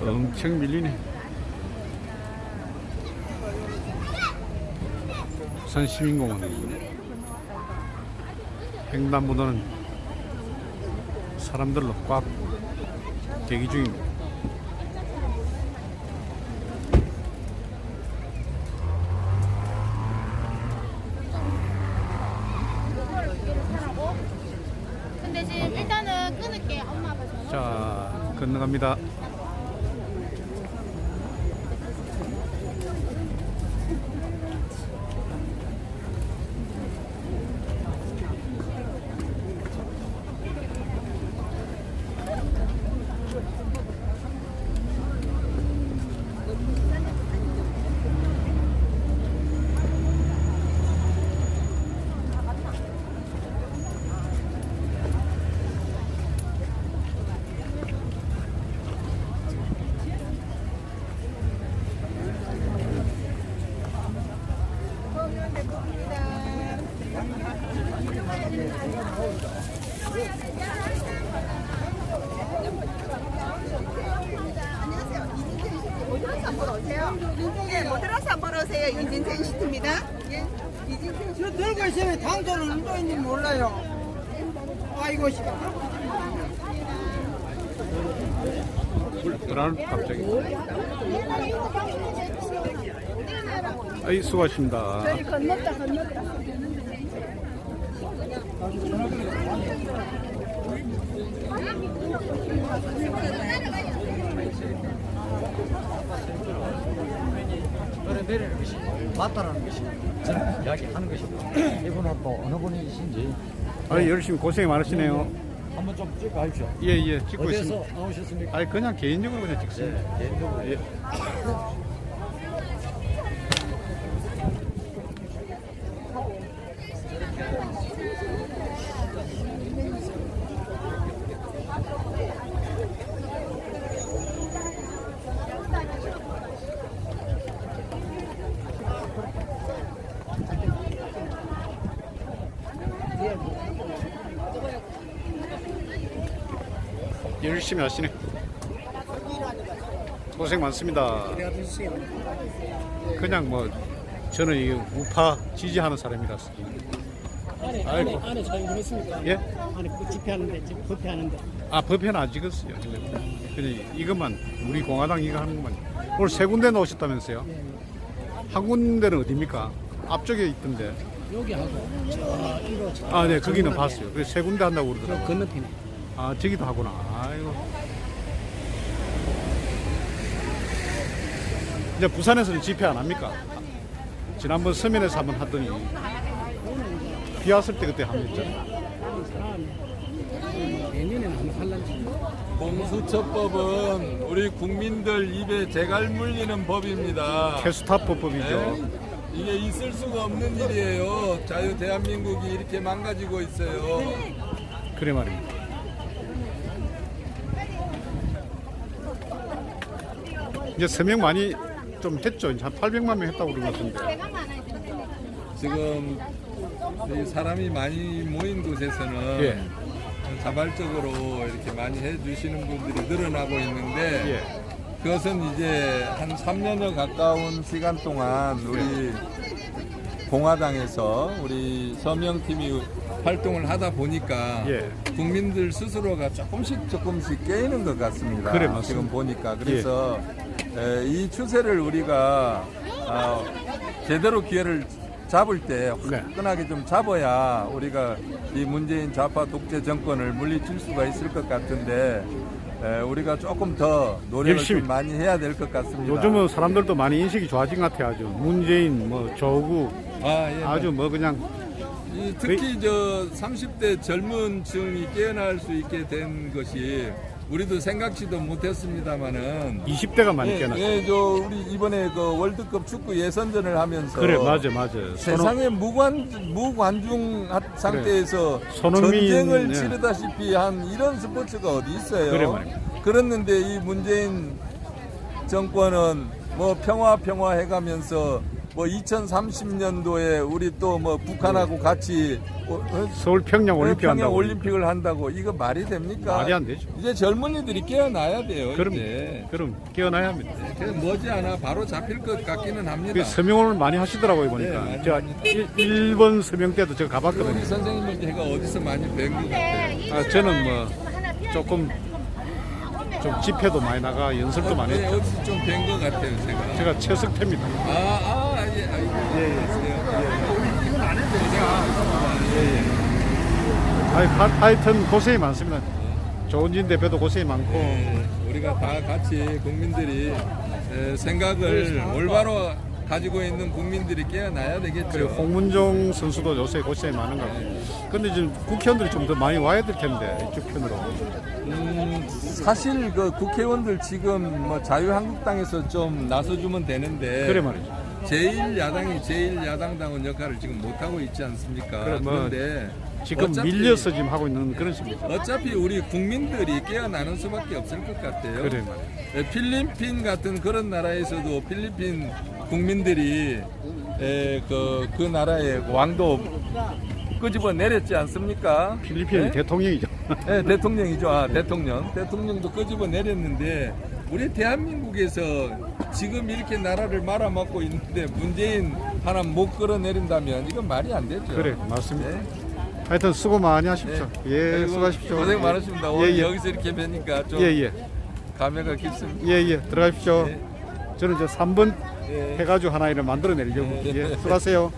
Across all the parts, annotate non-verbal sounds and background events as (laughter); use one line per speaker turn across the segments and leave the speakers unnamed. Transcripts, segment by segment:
엄청 밀리네. 부산 시민공원 횡단보도는 사람들로 꽉 대기 중입니다. 자, 건너갑니다.
예, 모드라스 한번 오세요. 윤진생 시트입니다. 예, 이진생
저 들고 있으면 당도는 얼마 있는지 몰라요. 아이고, 씨.
불안을 갑자기. 아이, 수고하십니다.
노래 내리는 것이 맞다라는 것이 저는 이야기하는 것입니다. 이분은 또 어느 분이신지
아이, 열심히 고생이 많으시네요.
한번 좀 찍어가십시오.
예, 예, 찍고
어디에서
있습니다.
나오셨습니까?
아니, 그냥 개인적으로 그냥 찍습니다.
예, 개인적으로.
예. (laughs) 열심히 하시네. 고생 많습니다. 그냥 뭐 저는 이 우파 지지하는 사람이라서.
안에
아이고.
안에 안에 잘 보냈습니까?
예?
안에 그 집회하는데 지금 법회하는데
아 법회는 안 찍었어요. 근데 그냥 이것만 우리 공화당 이거 하는 것만. 오늘 세 군데 나오셨다면서요? 한 군데는 어디입니까? 앞쪽에 있던데.
여기 하고 저 이거 저
아, 네, 거기는 봤어요. 그래서 세 군데 한다고 그러더라고요.
건너편에
아, 저기도 하구나. 아이고. 이제 부산에서는 집회 안 합니까? 지난번 서면에서 한번 하더니 비 왔을 때 그때 한번 했잖아요.
내년에는 한번 할란지
공수처법은 우리 국민들 입에 재갈 물리는 법입니다.
캐스타법법이죠.
네? 이게 있을 수가 없는 일이에요. 자유 대한민국이 이렇게 망가지고 있어요.
그래 말입니다. 이제 서명 많이 좀 했죠. 이제 한 800만 명 했다고 것 같은데.
지금 이 사람이 많이 모인 곳에서는
예.
자발적으로 이렇게 많이 해주시는 분들이 늘어나고 있는데
예.
그것은 이제 한 3년여 가까운 시간 동안 우리 공화당에서 우리 서명팀이 활동을 하다 보니까
예.
국민들 스스로가 조금씩 조금씩 깨이는 것 같습니다.
그래.
지금 보니까 그래서 에, 이 추세를 우리가 아, 제대로 기회를 잡을 때
네.
화끈하게 좀 잡아야 우리가 이 문재인 좌파 독재 정권을 물리칠 수가 있을 것 같은데 에, 우리가 조금 더 노력을
열심히.
좀 많이 해야 될 것 같습니다.
요즘은 사람들도 많이 인식이 좋아진 것 같아요. 아주 문재인, 뭐 조국,
아, 예,
아주 뭐 그냥
이 특히 저 30대 젊은 층이 깨어날 수 있게 된 것이 우리도 생각지도 못했습니다만은
20대가 많이
예,
깨어났어요.
예, 저 우리 이번에 그 월드컵 축구 예선전을 하면서
그래, 맞아, 맞아.
세상에 무관 무관중 하- 상태에서
손흥민,
전쟁을
예.
치르다시피 한 이런 스포츠가 어디 있어요?
그래.
그랬는데 이 문재인 정권은 뭐 평화 평화 해가면서 뭐 2030년도에 우리 또 뭐 북한하고 같이 어, 어,
서울 평양 올림픽
평양
한다고.
올림픽을 한다고 이거 말이 됩니까?
말이 안 되죠.
이제 젊은이들이 깨어나야 돼요.
그럼
이제.
그럼 깨어나야 합니다.
그래서 머지않아 바로 잡힐 것 같기는 합니다.
그 서명을 많이 하시더라고요 보니까.
네, 많이
제가
합니다.
일, 번 서명 때도 제가
우리
가봤거든요.
선생님은 제가 어디서 많이 뵌것 같아요.
아, 저는 뭐 조금 좀 집회도 많이 나가 연습도 많이
네,
했죠.
어디서 좀 뵌 것 같아요, 제가.
제가 최석태입니다.
아, 아, 예, 아이고. 예, 예.
아이, 하, 하여튼 고생이 많습니다. 조은진 대표도 고생이 많고
예, 우리가 다 같이 국민들이 에, 생각을 올바로 가지고 있는 국민들이 깨어나야 되겠죠.
그리고 홍문종 선수도 요새 고생이 많은 것 같아요. 근데 지금 국회의원들이 좀 더 많이 와야 될 텐데 이쪽 편으로.
음, 사실 그 국회의원들 지금 뭐 자유한국당에서 좀 나서주면 되는데
그래 말이죠.
제1야당이 제1야당다운 역할을 지금 못하고 있지 않습니까?
그래, 뭐
그런데
지금
어차피-
밀려서 지금 하고 있는 그런 심리죠.
어차피 우리 국민들이 깨어나는 수밖에 없을 것 같아요.
그래 말이죠.
에, 필리핀 같은 그런 나라에서도 필리핀 국민들이 에, 그, 그 나라의 왕도 끄집어 내렸지 않습니까?
필리핀
네?
대통령이죠.
네, 대통령이죠. 아, 대통령. 대통령도 끄집어 내렸는데 우리 대한민국에서 지금 이렇게 나라를 말아먹고 있는데 문재인 하나 못 끌어내린다면 이건 말이 안 되죠.
그래 맞습니다.
네.
하여튼 수고 많이 하십시오.
네.
예,
아이고,
수고하십시오.
고생
예.
많으십니다.
예,
오늘
예.
여기서 이렇게 뵈니까 좀
예, 예.
감회가 깊습니다.
예, 예. 들어가십시오.
네.
저는 이제 3번
예.
해가지고 하나 이를 만들어내려고.
네.
예, 수고하세요.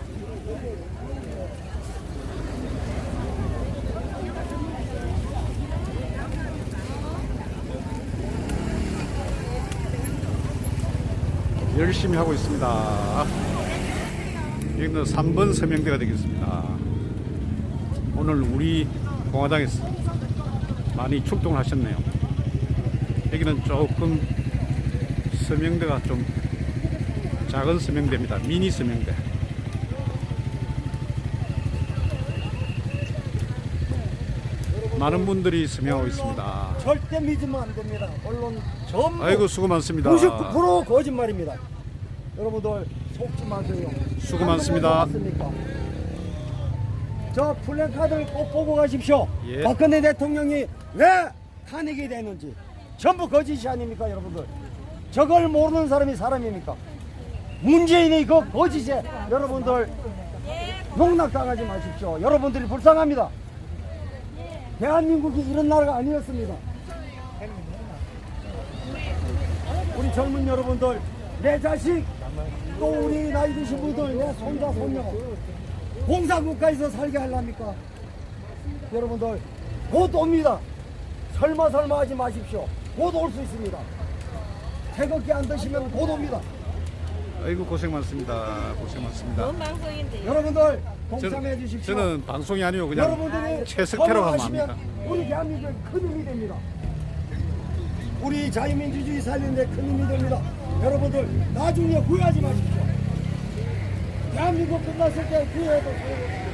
열심히 하고 있습니다. 여기는 3번 서명대가 되겠습니다. 오늘 우리 공화당에서 많이 출동을 하셨네요. 여기는 조금 서명대가 좀 작은 서명대입니다. 미니 서명대. 많은 분들이 서명하고 있습니다.
절대 믿으면 안 됩니다. 언론 전부
아이고 수고 많습니다.
99% 거짓말입니다. 여러분들 속지 마세요.
수고 많습니다.
저 플래카드를 꼭 보고 가십시오.
예.
박근혜 대통령이 왜 탄핵이 되는지 전부 거짓이 아닙니까, 여러분들? 저걸 모르는 사람이 사람입니까? 문재인의 그 거짓에 여러분들 농락당하지 마십시오. 여러분들이 불쌍합니다. 대한민국이 이런 나라가 아니었습니다. 우리 젊은 여러분들, 내 자식, 또 우리 나이 드신 분들, 내 손자, 손녀, 공산국가에서 살게 하려니까? 여러분들, 곧 옵니다. 설마 설마 하지 마십시오. 곧 올 수 있습니다. 태극기 안 드시면 곧 옵니다.
아이고 고생 많습니다. 고생 많습니다.
여러분들, 동참해 주십시오.
저는 방송이 아니고 그냥
여러분들이
하면
선호하시면
합니다.
우리 대한민국에 큰 힘이 됩니다. 우리 자유민주주의 살리는데 큰 힘이 됩니다. 여러분들 나중에 후회하지 마십시오. 대한민국 끝났을 때 후회해도.